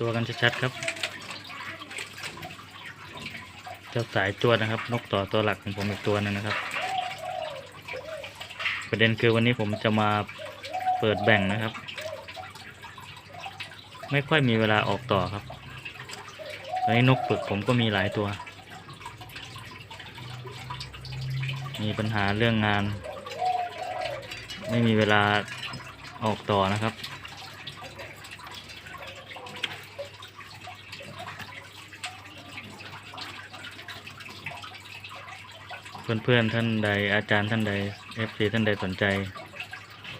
ตัวกันชัดๆครับ เจ้าสายจวดนะครับ นกต่อตัวหลักของผมอีกตัวหนึงนะครับ ประเด็นคือวันนี้ผมจะมาเปิดแบ่งนะครับ ไม่ค่อยมีเวลาออกต่อครับตอนนี้นกฝึกผมก็มีหลายตัว มีปัญหาเรื่องงาน ไม่มีเวลาออกต่อนะครับ เพื่อนๆท่านใดอาจารย์ท่านใด FC ท่านใดสนใจ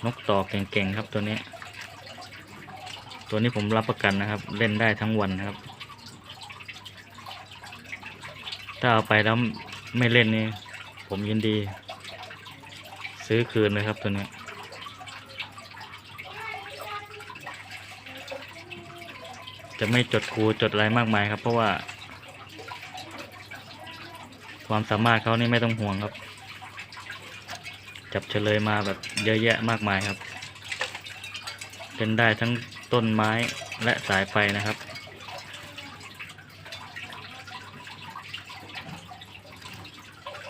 นกต่อเก่งๆครับตัวนี้ ตัวนี้ผมรับประกันนะครับ เล่นได้ทั้งวันนะครับ ถ้าเอาไปแล้วไม่เล่นนี่ผมยินดี ซื้อคืนเลยครับตัวนี้จะไม่จดครูจดอะไรมากมายครับ เพราะว่า ความสามารถเขานี่ไม่ต้องห่วงครับ จับเฉลยมาแบบเยอะแยะมากมายครับ เป็นได้ทั้งต้นไม้และสายไฟนะครับ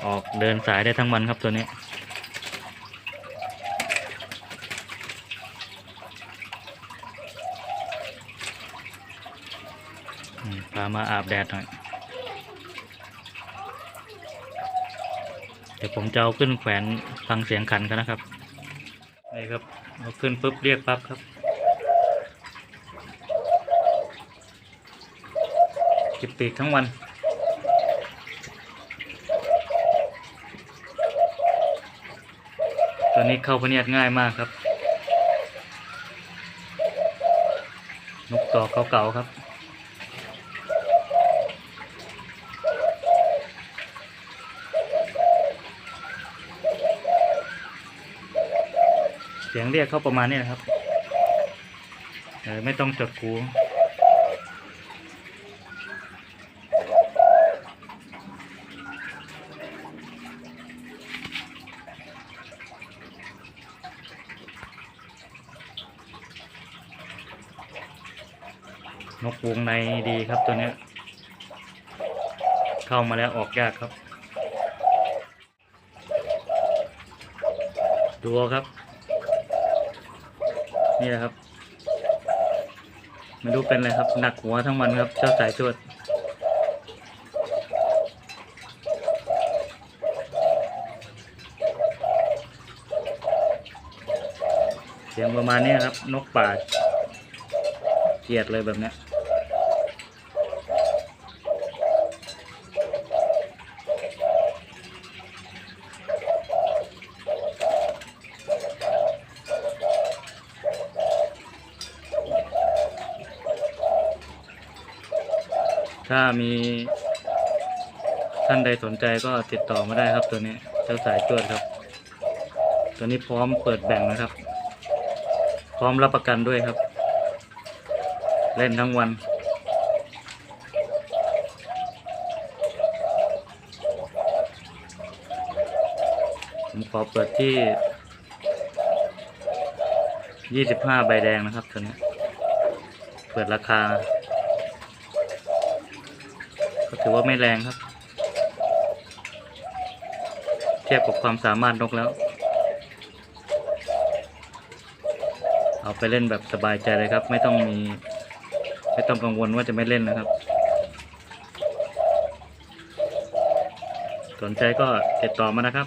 ออกเดินสายได้ทั้งวันครับตัวนี้พามาอาบแดดหน่อย เดี๋ยวผมจะเอาขึ้นแขวนฟังเสียงขันกันนะครับนี่ครับเอาขึ้นปุ๊บเรียกปั๊บครับจิบปีกทั้งวันตัวนี้เข้าพเนียดง่ายมากครับ นกต่อเก่าๆครับ สียงเรียกเขาประมาณนี้นะครับเออไม่ต้องจดคูนกวงในดีครับตัวเนี้ยเข้ามาแล้วออกยากครับ ดูครับ นี่แหละครับไม่รู้เป็นอะไรครับ หนักหัวทั้งวันครับ เจ้าสายจวดเสียงประมาณนี้ครับ นกป่าเกลียดเลยแบบนี้ ถ้ามีท่านใดสนใจก็ติดต่อมาได้ครับตัวนี้เจ้าสายจวดครับ ตัวนี้พร้อมเปิดแบ่งนะครับ พร้อมรับประกันด้วยครับ เล่นทั้งวันผมขอเปิดที่ 25 ใบแดงนะครับตัวนี้ เปิดราคา ก็ถือว่าไม่แรงครับ เทียบกับความสามารถนกแล้ว เอาไปเล่นแบบสบายใจเลยครับ ไม่ต้องมี ไม่ต้องกังวลว่าจะไม่เล่นนะครับ สนใจก็ติดต่อมานะครับ